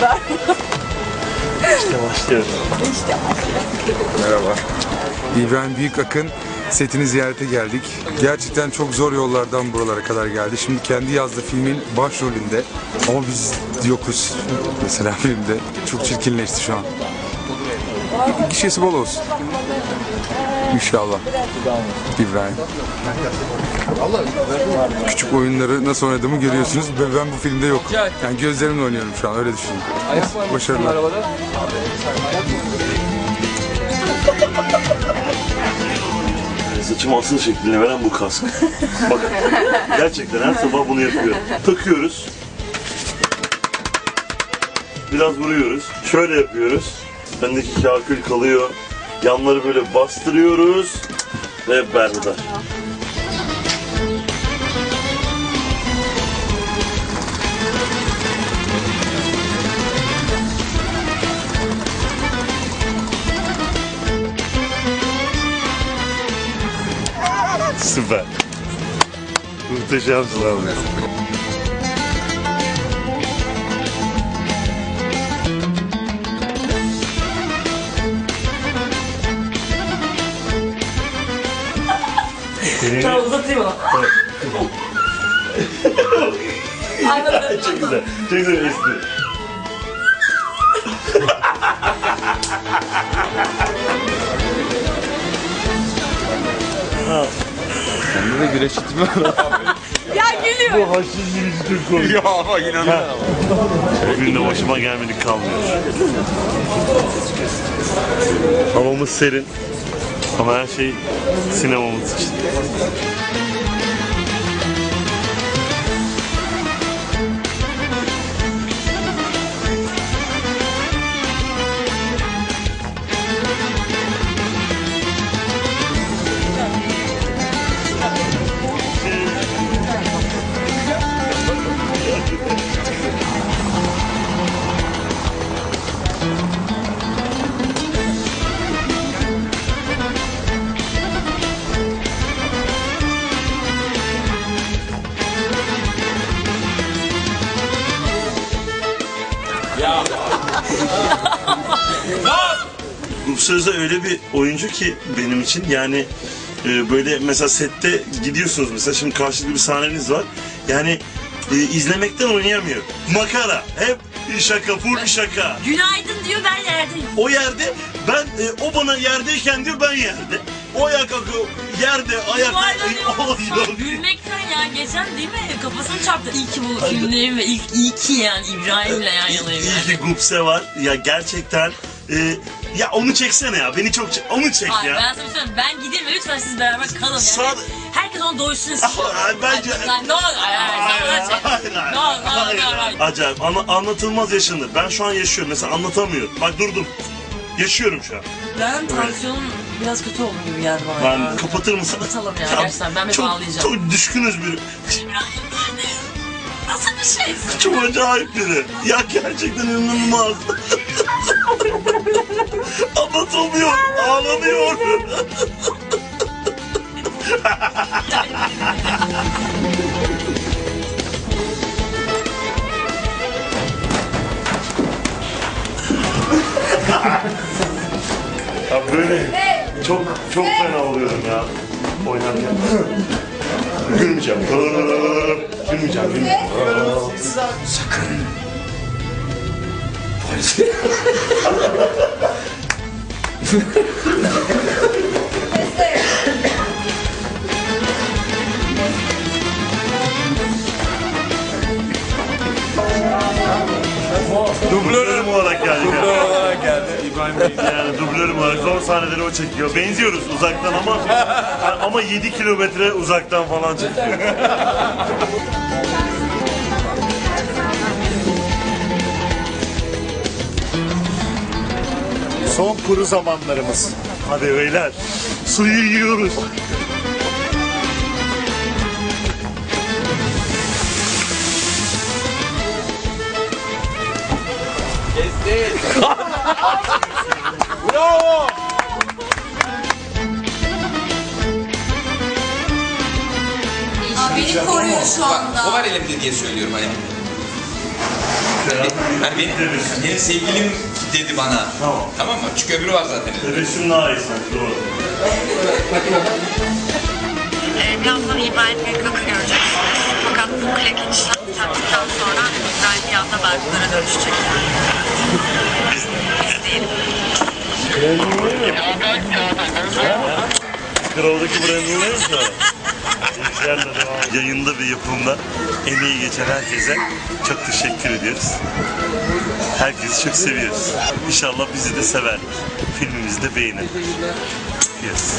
haber? İşte başlıyor. işte Merhaba. İbrahim Büyükakın setini ziyarete geldik. Gerçekten çok zor yollardan buralara kadar geldi. Şimdi kendi yazdığı filmin başrolünde ama biz yokuz mesela filmde. Çok çirkinleşti şu an. Gişesi bol olsun. İnşallah. İbrahim. Küçük oyunları nasıl oynadığımı görüyorsunuz ve ben bu filmde yokum. Yani gözlerimle oynuyorum şu an öyle düşünün. Başarılar. Saçım asıl şeklini veren bu kask. Bak gerçekten her sabah bunu yapıyorum. Takıyoruz. Biraz vuruyoruz. Şöyle yapıyoruz. Bendeki kakül kalıyor. Yanları böyle bastırıyoruz. Ve berhudar. Süper. Muhteşemsin abi. Uzatayım onu. Anladım. Çok güzel. Çok güzel espri. Sende de güreş var. Ya gülüyor. Bu haşsız birisi çok komik. Ya ama inanamıyorum. Bugün de başıma gelmedik kalmıyor. Havamız serin. Ama her şey sinemamız için. Bu sözde öyle bir oyuncu ki benim için yani e, böyle mesela sette gidiyorsunuz mesela şimdi karşılıklı bir sahneniz var yani e, izlemekten oynayamıyor. Makara hep şaka full şaka. Günaydın diyor ben yerdeyim. O yerde ben e, o bana yerdeyken diyor ben yerde. O ayağa kalkıyor yerde ayakta. Yuvarlanıyor. Gülmekten ya geçen değil mi? Kafasını çarptı. İyi ki bu filmdeyim ve ilk, iyi ki yani İbrahim'le yan yanayım İyi ki Gupse var. Ya gerçekten e, ya onu çeksene ya. Beni çok çek. Onu çek Hayır ya. ben sana söyleyeyim. Ben gideyim ve lütfen siz beraber kalın yani. Sağ- Herkes onu doysun istiyor. Ay, bence- Ay, Ne olur. Ne olur. Acayip. Anlatılmaz yaşanır. Ben şu an yaşıyorum. Mesela anlatamıyorum. Bak durdum. Yaşıyorum şu an. Ben tansiyonum biraz kötü oldu gibi geldi bana. Ben ya. kapatır mısın? Kapatalım ya, gerçekten. Ben bir çok, bağlayacağım. Çok düşkünüz biri. Nasıl bir şey? Çok acayip biri. Ya gerçekten inanılmaz. Anlatamıyor. Ağlanıyor. böyle çok çok fena oluyorum ya oynarken. Gülmeyeceğim. Gülmeyeceğim. Gülmeyeceğim. Dublörüm olarak geldi. olarak geldi İbrahim Bey. Yani dublörüm olarak zor sahneleri o çekiyor. Benziyoruz uzaktan ama ama 7 kilometre uzaktan falan çekiyor. Son kuru zamanlarımız. Hadi beyler suyu yiyoruz. Bravo. Beni koruyor şu anda. O var elimde diye söylüyorum hani. Yani benim, benim sevgilim dedi bana. Tamam. Tamam mı? Çünkü öbürü var zaten. Tebessüm daha iyi sanki doğru. Ee, birazdan İbrahim göreceksiniz. Fakat bu klek işlem yaptıktan sonra İbrahim bir anda Berkutlara dönüşecek. Kraldaki Brandon neymiş o? Yayında ve yapımda emeği geçen herkese çok teşekkür ediyoruz. Herkesi çok seviyoruz. İnşallah bizi de severler. Filmimizi de beğenirler. Yes.